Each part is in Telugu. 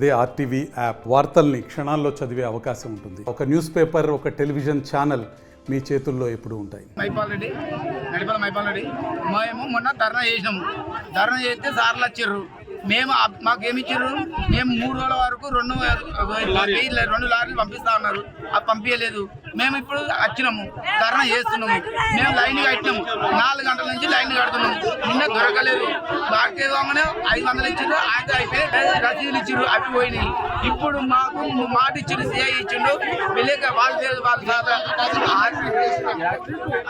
అదే ఆర్టీవీ యాప్ వార్తల్ని క్షణాల్లో చదివే అవకాశం ఉంటుంది. ఒక న్యూస్ పేపర్ ఒక టెలివిజన్ ఛానల్ మీ చేతుల్లో ఎప్పుడు ఉంటాయి. మైపాల్ రెడ్డి మైపాల్ రెడ్డి. మేము మొన్న ధర్నా చేసినాము. ధర్నా చేస్తే సార్లు వచ్చారు మేము మాకు ఏమి ఇచ్చారు? మేము మూడు రోజుల వరకు రెండు వెయ్యి రెండు లారీలు పంపిస్తా ఉన్నారు. అది పంపించలేదు మేము ఇప్పుడు వచ్చినాము. ధర్నా చేస్తున్నాము. మేము లైన్ కట్టినాము. నాలుగు గంటల నుంచి లైన్ కడుతున్నాము. నిన్న దొరకలేదు. భారతీయ దొంగనే ఐదు వందలు ఇచ్చిండ్రు. ఆయన అయిపోయి రసీదులు ఇచ్చిండు అవి పోయినాయి. ఇప్పుడు మాకు మాట ఇచ్చిండు సిఐ ఇచ్చిండు. విలేక వాళ్ళు లేదు వాళ్ళు సార్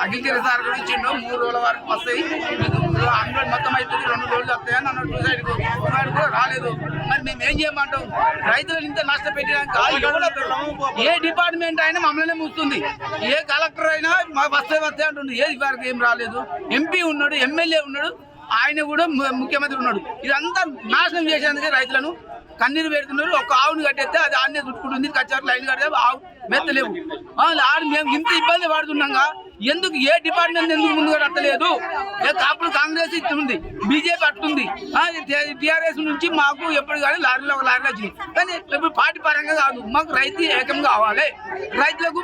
అగ్రికల్చర్ సార్ కూడా ఇచ్చిండు. మూడు రోజుల వరకు వస్తాయి. మీకు హండ్రెడ్ మొత్తం అవుతుంది. రెండు రోజులు వస్తాయని అన్నట్టు అన్నాడు సూసైడ్ కూడా రాలేదు. మరి మేము ఏం చేయమంటాం? రైతులను ఇంత నష్టపెట్టడానికి ఏ డిపార్ట్మెంట్ అయినా మమ్మల్ని మూస్తుంది. ఏ కలెక్టర్ అయినా మా వస్తే వస్తే అంటుంది ఏది వరకు ఏం రాలేదు. ఎంపీ ఉన్నాడు ఎమ్మెల్యే ఉన్నాడు. ఆయన కూడా ముఖ్యమంత్రి ఉన్నాడు. ఇదంతా నాశనం చేసేందుకే రైతులను కన్నీరు పెడుతున్నారు. ఒక ఆవుని కట్టేస్తే అది ఆడనే చుట్టుకుంటుంది. కచ్చారు లైన్ కడితే ఆవు మెత్తలేవు ఆ, ఆడ మేము ఇంత ఇబ్బంది పడుతున్నాగా. ఎందుకు? ఏ డిపార్ట్మెంట్ ఎందుకు ముందుగా రత్తలేదు ఏ కాపులు కాంగ్రెస్ ఇస్తుంది బీజేపీ అట్టుంది. టిఆర్ఎస్ నుంచి మాకు ఎప్పుడు కానీ లారీలో ఒక లారీలో వచ్చింది కానీ ఇప్పుడు పార్టీ పరంగా కాదు. మాకు రైతు ఏకం కావాలి. రైతులకు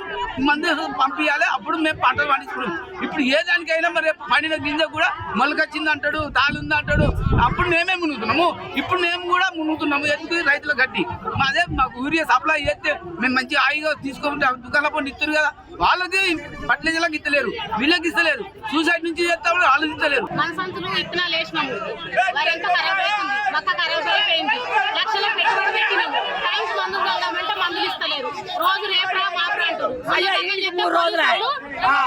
మందు పంపించాలి అప్పుడు మేము పంటలు పండించుకున్నాం ఇప్పుడు ఏ దానికైనా మరి పండిన గింజ కూడా మొలకొచ్చింది అంటాడు తాలుంది అంటాడు. అప్పుడు మేమే మునుగుతున్నాము. ఇప్పుడు మేము కూడా మునుగుతున్నాము. ఎందుకు రైతులకు గట్టి అదే మాకు యూరియా సప్లై చేస్తే మేము మంచి హాయిగా తీసుకుంటే దుకాణం పండి ఇస్తారు కదా. వాళ్ళకి ఫర్టిలైజర్లకు ఇస్తలేరు. వీళ్ళకి ఇస్తలేరు. సూసైడ్ నుంచి చేస్తాము వాళ్ళకి ఇస్తలేరు మన సంచులు విత్తనాలు వేసినాము వరంతా ఖరాబ్ అవుతుంది? మొక్క ఖరాబ్ అయిపోయింది. లక్షల పెట్టుబడి పెట్టినాము. టైంకి మందులు కావాలంటే మందులు ఇస్తలేరు. రోజు రేపరా మాపరా అంటారు.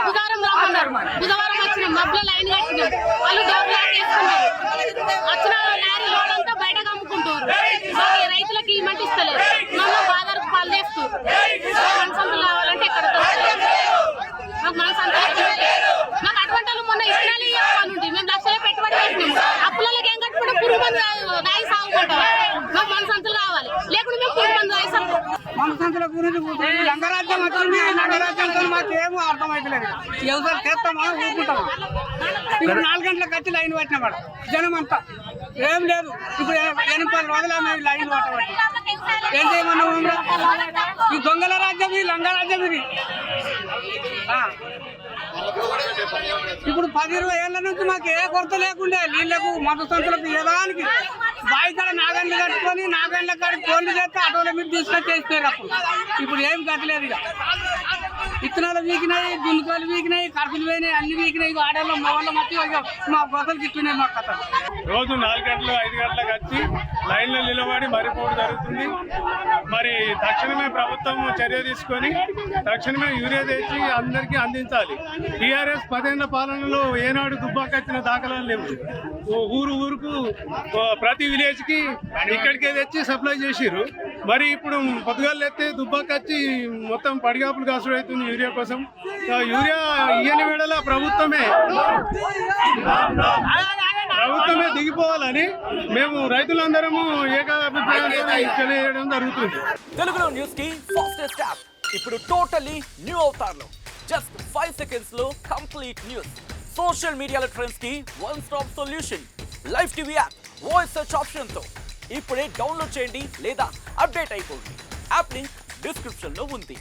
బుధవారం బుధవారం వచ్చినాం. మబ్బులో లైన్ కట్టినాం. వాళ్ళు డోర్ లాక్ చేసుకున్నారు వచ్చిన లారీ లోడ్ అంతా బయటకు అమ్ముకుంటారు మరి రైతులకి ఇమ్మంటే ఇస్తలేరు మమ్మల్ని బాధలకు పాలు చేస్తారు మన సంచులు కావాలంటే ఎక్కడ దొరుకుతాయి? మాకు మన సంతోషం మాకు అటువంటి వాళ్ళు మొన్న ఇత్తనాలు ఇవ్వాలండి మేము లక్షల పెట్టుబడి పెట్టినాము అప్పులకి ఏం కట్టుకుంటే పురుగు మందు రాయి సాగుకుంటాం మాకు మన సంతులు కావాలి మేము మందు సాగు మనసంతుల గురించి రంగరాజ్యం వచ్చింది రంగరాజ్యంతో మాకు ఏమో అర్థమైతలేదు. వ్యవసాయం చేస్తామా ఊరుకుంటామా ఇప్పుడు నాలుగు గంటలకు వచ్చి లైన్ పట్టిన వాడు. జనం అంతా. ఏం లేదు. ఇప్పుడు ఎ- ఎనిమిది పది రోజులు మేము లైన్ పట్టబట్టి. ఏం చేయమన్నావు మమ్మల్ని? ఈ దొంగల రాజ్యం ఈ లంగ రాజ్యం ఇది. ఆ. ఇప్పుడు పది ఇరవై ఏళ్ళ నుంచి మాకు ఏ కొరత లేకుండా నీళ్ళకు మత సంతులకు ఏదానికి. బాయికాడ నాగండ్లు కట్టుకొని నాగండ్ల కాడ కోళ్ళు చేస్తే ఆటోల మీద తీసుకొని చేస్తారు అప్పుడు. ఇప్పుడు ఏం కట్టలేదు ఇక. విత్తనాలు వీకినాయి దున్నుకోలు వీకినాయి కడుపులు పోయినాయి అన్ని వీకినాయి. ఇక మా వాళ్ళ మట్టి మా బ్రతలు తిట్టున్నాయి మా కథ. రోజు నాలుగు గంటలు ఐదు గంటలకు వచ్చి లైన్లో నిలబడి మరిపోవడం జరుగుతుంది. మరి తక్షణమే ప్రభుత్వం చర్య తీసుకొని తక్షణమే యూరియా తెచ్చి అందరికీ అందించాలి. టీఆర్ఎస్ పదేళ్ళ పాలనలో ఏనాడు దుబ్బాకచ్చిన దాఖలాలు లేవు. ఊరు ఊరుకు ప్రతి విలేజ్కి ఇక్కడికే తెచ్చి సప్లై చేసిర్రు. మరి ఇప్పుడు పొద్దుగాలు ఎత్తే దుబ్బాకచ్చి మొత్తం పడిగాపులు కాసుడు అవుతుంది యూరియా కోసం. యూరియా ఇయ్యని వేళలా ప్రభుత్వమే. ప్రభుత్వమే మేము రైతులందరము ఏకాభిప్రాయంతో తెలియజేయడం జరుగుతుంది. తెలుగులో న్యూస్కి ఫాస్టెస్ట్ యాప్ ఇప్పుడు టోటలీ న్యూ అవుతారు జస్ట్ ఫైవ్ సెకండ్స్లో కంప్లీట్ న్యూస్ సోషల్ మీడియాలో ట్రెండ్స్కి one stop solution live TV app voice search ఆప్షన్తో. ఇప్పుడే డౌన్లోడ్ చేయండి లేదా అప్డేట్ అయిపోండి. యాప్ లింక్ డిస్క్రిప్షన్లో ఉంది.